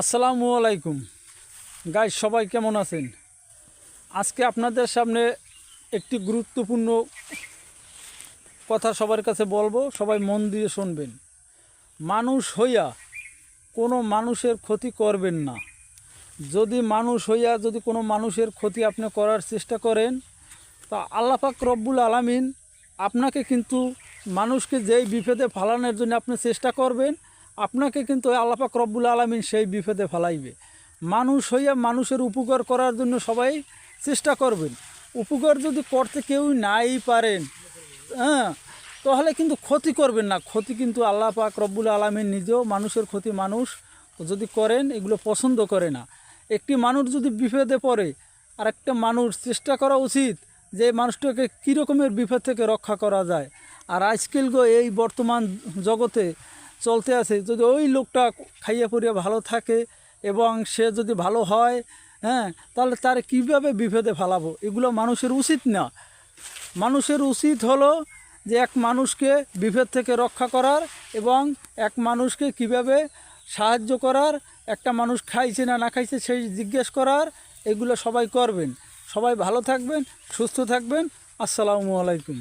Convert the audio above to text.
আসসালামু আলাইকুম। গাই সবাই কেমন আছেন? আজকে আপনাদের সামনে একটি গুরুত্বপূর্ণ কথা সবার কাছে বলব, সবাই মন দিয়ে শুনবেন। মানুষ হইয়া কোনো মানুষের ক্ষতি করবেন না। যদি মানুষ হইয়া, যদি কোনো মানুষের ক্ষতি আপনি করার চেষ্টা করেন, তা আল্লাপাক রব্বুল আলামিন আপনাকে কিন্তু মানুষকে যেই বিপদে ফালানোর জন্য আপনি চেষ্টা করবেন আপনাকে কিন্তু আল্লাপাক রব্বুল আলামিন সেই বিপদে ফেলাইবে। মানুষ হইয়া মানুষের উপকার করার জন্য সবাই চেষ্টা করবেন। উপকার যদি করতে কেউ নাই পারেন হ্যাঁ তাহলে কিন্তু ক্ষতি করবেন না। ক্ষতি কিন্তু আল্লাহ পাক রব্বুল আলমীর নিজেও মানুষের ক্ষতি মানুষ যদি করেন, এগুলো পছন্দ করে না। একটি মানুষ যদি বিপদে পড়ে আর একটা মানুষ চেষ্টা করা উচিত যে মানুষটাকে কী রকমের বিপদ থেকে রক্ষা করা যায়। আর আজকাল এই বর্তমান জগতে চলতে আছে। যদি ওই লোকটা খাইয়া পড়িয়া ভালো থাকে এবং সে যদি ভালো হয় হ্যাঁ তাহলে তার কীভাবে বিভেদে ফেলাবো? এগুলো মানুষের উচিত না। মানুষের উচিত হলো যে এক মানুষকে বিভেদ থেকে রক্ষা করার এবং এক মানুষকে কীভাবে সাহায্য করার, একটা মানুষ খাইছে না না খাইছে সেই জিজ্ঞেস করার, এগুলো সবাই করবেন। সবাই ভালো থাকবেন, সুস্থ থাকবেন। আসসালামু আলাইকুম।